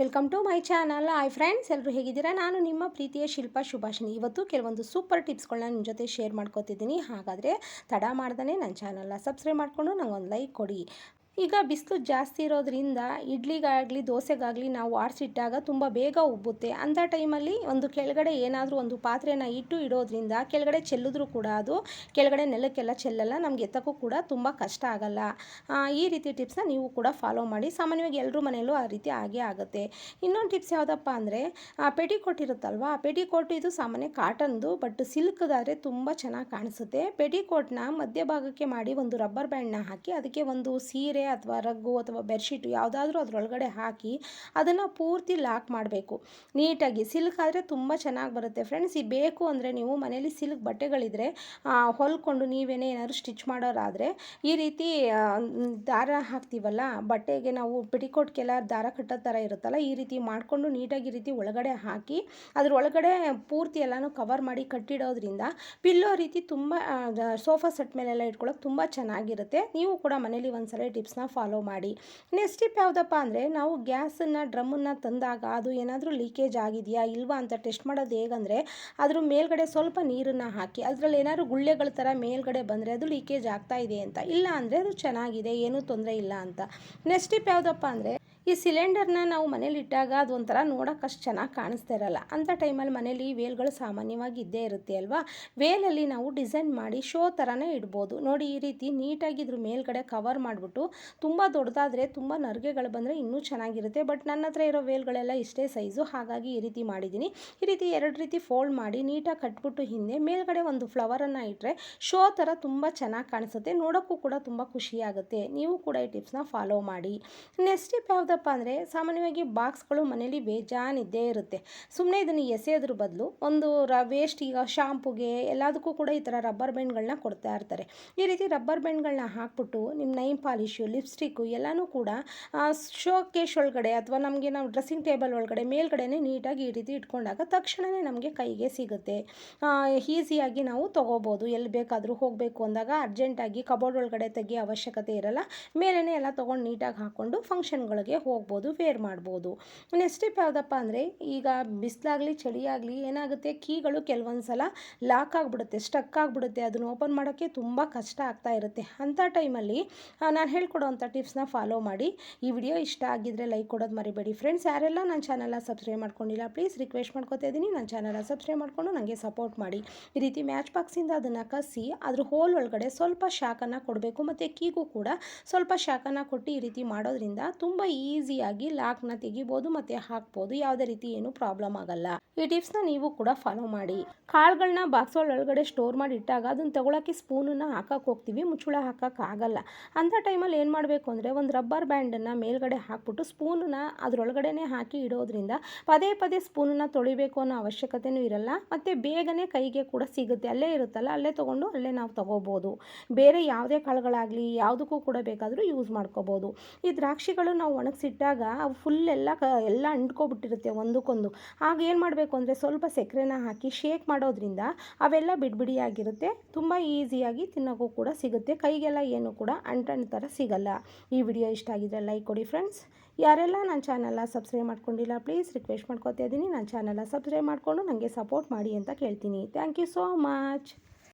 Welcome to my channel hi friends ಎಲ್ಲರೂ ಹೇಗಿದ್ದೀರಾ? ನಾನು ನಿಮ್ಮ ಪ್ರೀತಿಯ ಶಿಲ್ಪಾ ಶುಭಾಷಣಿ ಇವತ್ತು ಕೆಲವೊಂದು ಸೂಪರ್ ಟಿಪ್ಸ್ಗಳನ್ನ ನಿಮ್ಮ ಜೊತೆ ಶೇರ್ ಮಾಡ್ಕೋತಿದ್ದೀನಿ. ಹಾಗಾದರೆ ತಡ ಮಾಡ್ದೇ ನನ್ನ ಚಾನಲ್ನ ಸಬ್ಸ್ಕ್ರೈಬ್ ಮಾಡಿಕೊಂಡು ಒಂದು ಲೈಕ್ ಕೊಡಿ. ಈಗ ಬಿಸಿಲು ಜಾಸ್ತಿ ಇರೋದ್ರಿಂದ ಇಡ್ಲಿಗಾಗಲಿ, ದೋಸೆಗಾಗಲಿ ನಾವು ಆಡಿಸಿಟ್ಟಾಗ ತುಂಬ ಬೇಗ ಉಬ್ಬುತ್ತೆ. ಅಂಥ ಟೈಮಲ್ಲಿ ಒಂದು ಕೆಳಗಡೆ ಏನಾದರೂ ಒಂದು ಪಾತ್ರೆನ ಇಟ್ಟು ಇಡೋದ್ರಿಂದ ಕೆಳಗಡೆ ಚೆಲ್ಲಿದ್ರೂ ಕೂಡ ಅದು, ಕೆಳಗಡೆ ನೆಲಕ್ಕೆಲ್ಲ ಚೆಲ್ಲಲ್ಲ, ನಮ್ಗೆ ಎತ್ತಕ್ಕೂ ಕೂಡ ತುಂಬ ಕಷ್ಟ ಆಗಲ್ಲ. ಈ ರೀತಿ ಟಿಪ್ಸ್ನ ನೀವು ಕೂಡ ಫಾಲೋ ಮಾಡಿ, ಸಾಮಾನ್ಯವಾಗಿ ಎಲ್ಲರೂ ಮನೆಯಲ್ಲೂ ಆ ರೀತಿ ಆಗೇ ಆಗುತ್ತೆ. ಇನ್ನೊಂದು ಟಿಪ್ಸ್ ಯಾವುದಪ್ಪ ಅಂದರೆ ಪೆಟಿಕೋಟ್ ಇರುತ್ತಲ್ವ? ಆ ಪೆಟಿಕೋಟ್ ಇದು ಸಾಮಾನ್ಯ ಕಾಟನ್ದು, ಬಟ್ ಸಿಲ್ಕ್ದಾದರೆ ತುಂಬ ಚೆನ್ನಾಗಿ ಕಾಣಿಸುತ್ತೆ. ಪೆಟಿಕೋಟ್ನ ಮಧ್ಯಭಾಗಕ್ಕೆ ಮಾಡಿ ಒಂದು ರಬ್ಬರ್ ಬ್ಯಾಂಡ್ನ ಹಾಕಿ, ಅದಕ್ಕೆ ಒಂದು ಸೀರೆ ಅಥವಾ ರಗ್ಗು ಅಥವಾ ಬೆಡ್ಶೀಟು ಯಾವುದಾದ್ರೂ ಅದರೊಳಗಡೆ ಹಾಕಿ ಅದನ್ನು ಪೂರ್ತಿ ಲಾಕ್ ಮಾಡಬೇಕು. ನೀಟಾಗಿ ಸಿಲ್ಕ್ ಆದರೆ ತುಂಬ ಚೆನ್ನಾಗಿ ಬರುತ್ತೆ ಫ್ರೆಂಡ್ಸ್. ಈ ಬೇಕು ಅಂದರೆ ನೀವು ಮನೇಲಿ ಸಿಲ್ಕ್ ಬಟ್ಟೆಗಳಿದ್ರೆ ಹೊಲ್ಕೊಂಡು ನೀವೇನೇ ಏನಾದ್ರು ಸ್ಟಿಚ್ ಮಾಡೋರಾದರೆ ಈ ರೀತಿ ದಾರ ಹಾಕ್ತೀವಲ್ಲ, ಬಟ್ಟೆಗೆ ನಾವು ಪಿಟಿಕೋಟ್ಗೆಲ್ಲ ದಾರ ಕಟ್ಟೋ ಥರ ಇರುತ್ತಲ್ಲ, ಈ ರೀತಿ ಮಾಡಿಕೊಂಡು ನೀಟಾಗಿ ರೀತಿ ಒಳಗಡೆ ಹಾಕಿ ಅದ್ರ ಒಳಗಡೆ ಪೂರ್ತಿ ಎಲ್ಲನೂ ಕವರ್ ಮಾಡಿ ಕಟ್ಟಿಡೋದ್ರಿಂದ ಪಿಲ್ಲೋ ರೀತಿ ತುಂಬ ಸೋಫಾ ಸೆಟ್ ಮೇಲೆಲ್ಲ ಇಟ್ಕೊಳ್ಳೋಕೆ ತುಂಬ ಚೆನ್ನಾಗಿರುತ್ತೆ. ನೀವು ಕೂಡ ಮನೇಲಿ ಒಂದ್ಸಲ ಟಿಪ್ಸ್ನ ಫಾಲೋ ಮಾಡಿ. ನೆಕ್ಸ್ಟ್ ಸ್ಟೆಪ್ ಯಾವುದಪ್ಪ ಅಂದರೆ ನಾವು ಗ್ಯಾಸನ್ನು ಡ್ರಮ್ಮನ್ನು ತಂದಾಗ ಅದು ಏನಾದರೂ ಲೀಕೇಜ್ ಆಗಿದೆಯಾ ಇಲ್ವಾ ಅಂತ ಟೆಸ್ಟ್ ಮಾಡೋದು ಹೇಗಂದರೆ ಅದ್ರ ಮೇಲ್ಗಡೆ ಸ್ವಲ್ಪ ನೀರನ್ನು ಹಾಕಿ ಅದರಲ್ಲಿ ಏನಾದ್ರು ಗುಳ್ಳೆಗಳ ಥರ ಮೇಲ್ಗಡೆ ಬಂದರೆ ಅದು ಲೀಕೇಜ್ ಆಗ್ತಾ ಇದೆ ಅಂತ. ಇಲ್ಲ ಅಂದರೆ ಅದು ಚೆನ್ನಾಗಿದೆ, ಏನೂ ತೊಂದರೆ ಇಲ್ಲ ಅಂತ. ನೆಕ್ಸ್ಟ್ ಸ್ಟೆಪ್ ಯಾವುದಪ್ಪ ಅಂದರೆ ಈ ಸಿಲಿಂಡರ್ನ ನಾವು ಮನೇಲಿಟ್ಟಾಗ ಅದು ಒಂಥರ ನೋಡೋಕೆ ಅಷ್ಟು ಚೆನ್ನಾಗಿ ಕಾಣಿಸ್ತಾ ಇರಲ್ಲ. ಅಂಥ ಟೈಮಲ್ಲಿ ಮನೇಲಿ ವೇಲ್ಗಳು ಸಾಮಾನ್ಯವಾಗಿ ಇದ್ದೇ ಇರುತ್ತೆ ಅಲ್ವಾ? ವೇಲಲ್ಲಿ ನಾವು ಡಿಸೈನ್ ಮಾಡಿ ಶೋ ಥರನೇ ಇಡ್ಬೋದು. ನೋಡಿ ಈ ರೀತಿ ನೀಟಾಗಿ ಇದ್ರ ಮೇಲ್ಗಡೆ ಕವರ್ ಮಾಡಿಬಿಟ್ಟು ತುಂಬ ದೊಡ್ಡದಾದರೆ ತುಂಬ ನರಿಗೆಗಳು ಬಂದರೆ ಇನ್ನೂ ಚೆನ್ನಾಗಿರುತ್ತೆ. ಬಟ್ ನನ್ನ ಹತ್ರ ಇರೋ ವೇಲ್ಗಳೆಲ್ಲ ಇಷ್ಟೇ ಸೈಜು. ಹಾಗಾಗಿ ಈ ರೀತಿ ಮಾಡಿದ್ದೀನಿ. ಈ ರೀತಿ ಎರಡು ರೀತಿ ಫೋಲ್ಡ್ ಮಾಡಿ ನೀಟಾಗಿ ಕಟ್ಬಿಟ್ಟು ಹಿಂದೆ ಮೇಲ್ಗಡೆ ಒಂದು ಫ್ಲವರನ್ನು ಇಟ್ಟರೆ ಶೋ ಥರ ತುಂಬ ಚೆನ್ನಾಗಿ ಕಾಣಿಸುತ್ತೆ. ನೋಡೋಕ್ಕೂ ಕೂಡ ತುಂಬ ಖುಷಿಯಾಗುತ್ತೆ. ನೀವು ಕೂಡ ಈ ಟಿಪ್ಸ್ನ ಫಾಲೋ ಮಾಡಿ. ನೆಕ್ಸ್ಟ್ ಟಿಪ್ ಯಾವುದಪ್ಪ ಅಂದರೆ ಸಾಮಾನ್ಯವಾಗಿ ಬಾಕ್ಸ್ಗಳು ಮನೇಲಿ ಬೇಜಾನಿದ್ದೇ ಇರುತ್ತೆ. ಸುಮ್ಮನೆ ಇದನ್ನು ಎಸೆಯೋದ್ರ ಬದಲು ಒಂದು ರ ವೇಸ್ಟ್ ಈಗ ಶಾಂಪುಗೆ ಎಲ್ಲದಕ್ಕೂ ಕೂಡ ಈ ಥರ ರಬ್ಬರ್ ಬ್ಯಾಂಡ್ಗಳನ್ನ ಕೊಡ್ತಾ ಇರ್ತಾರೆ. ಈ ರೀತಿ ರಬ್ಬರ್ ಬ್ಯಾಂಡ್ಗಳನ್ನ ಹಾಕ್ಬಿಟ್ಟು ನಿಮ್ಮ ನೈಮ್ ಪಾಲಿಶು, ಲಿಪ್ಸ್ಟಿಕ್ಕು ಎಲ್ಲನೂ ಕೂಡ ಶೋ ಕೇಶ್ ಒಳಗಡೆ ಅಥವಾ ನಮಗೆ ನಾವು ಡ್ರೆಸ್ಸಿಂಗ್ ಟೇಬಲ್ ಒಳಗಡೆ ಮೇಲ್ಗಡೆನೇ ನೀಟಾಗಿ ಈ ರೀತಿ ಇಟ್ಕೊಂಡಾಗ ತಕ್ಷಣವೇ ನಮಗೆ ಕೈಗೆ ಸಿಗುತ್ತೆ. ಈಸಿಯಾಗಿ ನಾವು ತೊಗೋಬೋದು. ಎಲ್ಲಿ ಬೇಕಾದರೂ ಹೋಗಬೇಕು ಅಂದಾಗ ಅರ್ಜೆಂಟಾಗಿ ಕಬೋರ್ಡ್ ಒಳಗಡೆ ತೆಗಿಯೋ ಅವಶ್ಯಕತೆ ಇರಲ್ಲ. ಮೇಲೇ ಎಲ್ಲ ತೊಗೊಂಡು ನೀಟಾಗಿ ಹಾಕ್ಕೊಂಡು ಫಂಕ್ಷನ್ಗಳಿಗೆ ಹೋಗ್ಬೋದು ವೇರ್ ಮಾಡ್ಬೋದು. ನೆಕ್ಸ್ಟ್ ಟಿಪ್ ಯಾವುದಪ್ಪ ಅಂದರೆ, ಈಗ ಬಿಸಿಲಾಗಲಿ, ಚಳಿಯಾಗಲಿ ಏನಾಗುತ್ತೆ, ಕೀಗಳು ಕೆಲವೊಂದು ಸಲ ಲಾಕ್ ಆಗಿಬಿಡುತ್ತೆ ಸ್ಟಕ್ ಆಗಿಬಿಡುತ್ತೆ. ಅದನ್ನು ಓಪನ್ ಮಾಡೋಕ್ಕೆ ತುಂಬ ಕಷ್ಟ ಆಗ್ತಾ ಇರುತ್ತೆ. ಅಂಥ ಟೈಮಲ್ಲಿ ನಾನು ಹೇಳ್ಕೊಡೋವಂಥ ಟಿಪ್ಸ್ನ ಫಾಲೋ ಮಾಡಿ. ಈ ವಿಡಿಯೋ ಇಷ್ಟ ಆಗಿದ್ದರೆ ಲೈಕ್ ಕೊಡೋದು ಮರಿಬೇಡಿ. ಫ್ರೆಂಡ್ಸ್ ಯಾರೆಲ್ಲ ನನ್ನ ಚಾನಲ್ನ ಸಬ್ಸ್ಕ್ರೈಬ್ ಮಾಡ್ಕೊಂಡಿಲ್ಲ ಪ್ಲೀಸ್ ರಿಕ್ವೆಸ್ಟ್ ಮಾಡ್ಕೊತಾ ಇದ್ದೀನಿ. ನನ್ನ ಚಾನಲ್ನ ಸಬ್ಸ್ಕ್ರೈಬ್ ಮಾಡಿಕೊಂಡು ನನಗೆ ಸಪೋರ್ಟ್ ಮಾಡಿ. ಈ ರೀತಿ ಮ್ಯಾಚ್ ಬಾಕ್ಸಿಂದ ಅದನ್ನು ಕಸಿ, ಅದ್ರ ಹೋಲ್ ಒಳಗಡೆ ಸ್ವಲ್ಪ ಶಾಖನ ಕೊಡಬೇಕು. ಮತ್ತು ಕೀಗೂ ಕೂಡ ಸ್ವಲ್ಪ ಶಾಖನ ಕೊಟ್ಟು ಈ ರೀತಿ ಮಾಡೋದ್ರಿಂದ ತುಂಬ ಈಸಿಯಾಗಿ ಲಾಕ್ನ ತೆಗಿಬೋದು ಮತ್ತು ಹಾಕ್ಬೋದು. ಯಾವುದೇ ರೀತಿ ಏನು ಪ್ರಾಬ್ಲಮ್ ಆಗಲ್ಲ. ಈ ಟಿಪ್ಸ್ನ ನೀವು ಕೂಡ ಫಾಲೋ ಮಾಡಿ. ಕಾಳುಗಳನ್ನ ಬಾಕ್ಸ್ ಒಳಗಡೆ ಸ್ಟೋರ್ ಮಾಡಿ ಇಟ್ಟಾಗ ಅದನ್ನು ತಗೊಳಕ್ಕೆ ಸ್ಪೂನನ್ನು ಹಾಕಕ್ಕೆ ಹೋಗ್ತೀವಿ. ಮುಚ್ಚುಳ ಹಾಕೋಕ್ಕಾಗಲ್ಲ ಅಂಥ ಟೈಮಲ್ಲಿ ಏನು ಮಾಡಬೇಕು ಅಂದರೆ ಒಂದು ರಬ್ಬರ್ ಬ್ಯಾಂಡನ್ನು ಮೇಲ್ಗಡೆ ಹಾಕ್ಬಿಟ್ಟು ಸ್ಪೂನನ್ನ ಅದರೊಳಗಡೆನೇ ಹಾಕಿ ಇಡೋದ್ರಿಂದ ಪದೇ ಪದೇ ಸ್ಪೂನನ್ನು ತೊಳಿಬೇಕು ಅನ್ನೋ ಅವಶ್ಯಕತೆಯೂ ಇರಲ್ಲ. ಮತ್ತು ಬೇಗನೆ ಕೈಗೆ ಕೂಡ ಸಿಗುತ್ತೆ. ಅಲ್ಲೇ ಇರುತ್ತಲ್ಲ, ಅಲ್ಲೇ ತೊಗೊಂಡು ಅಲ್ಲೇ ನಾವು ತೊಗೋಬೋದು. ಬೇರೆ ಯಾವುದೇ ಕಾಳುಗಳಾಗಲಿ, ಯಾವುದಕ್ಕೂ ಕೂಡ ಬೇಕಾದರೂ ಯೂಸ್ ಮಾಡ್ಕೋಬೋದು. ಈ ದ್ರಾಕ್ಷಿಗಳು ನಾವು ಒಣಗಿಸಿಟ್ಟಾಗ ಅವು ಫುಲ್ ಎಲ್ಲ ಕ, ಎಲ್ಲ ಅಂಟ್ಕೊಬಿಟ್ಟಿರುತ್ತೆ ಒಂದಕ್ಕೊಂದು. ಆಗ ಏನು ಮಾಡಬೇಕು ಅಂದರೆ ಸ್ವಲ್ಪ ಸಕ್ಕರೆನ ಹಾಕಿ ಶೇಕ್ ಮಾಡೋದ್ರಿಂದ ಅವೆಲ್ಲ ಬಿಡ್ಬಿಡಿಯಾಗಿರುತ್ತೆ. ತುಂಬ ಈಸಿಯಾಗಿ ತಿನ್ನೋಕ್ಕೂ ಕೂಡ ಸಿಗುತ್ತೆ. ಕೈಗೆಲ್ಲ ಏನು ಕೂಡ ಅಂಟಣ್ ಥರ ಸಿಗಲ್ಲ. ಈ ವಿಡಿಯೋ ಇಷ್ಟ ಆಗಿದ್ರೆ ಲೈಕ್ ಕೊಡಿ ಫ್ರೆಂಡ್ಸ್ ಯಾರೆಲ್ಲ ನನ್ನ ಚಾನಲ್ನ ಸಬ್ಸ್ಕ್ರೈಬ್ ಮಾಡ್ಕೊಂಡಿಲ್ಲ ಪ್ಲೀಸ್ ರಿಕ್ವೆಸ್ಟ್ ಮಾಡ್ಕೊತಾ ಇದ್ದೀನಿ ನನ್ನ ಚಾನಲ್ನ ಸಬ್ಸ್ಕ್ರೈಬ್ ಮಾಡಿಕೊಂಡು ನನಗೆ ಸಪೋರ್ಟ್ ಮಾಡಿ ಅಂತ ಕೇಳ್ತೀನಿ. Thank you so much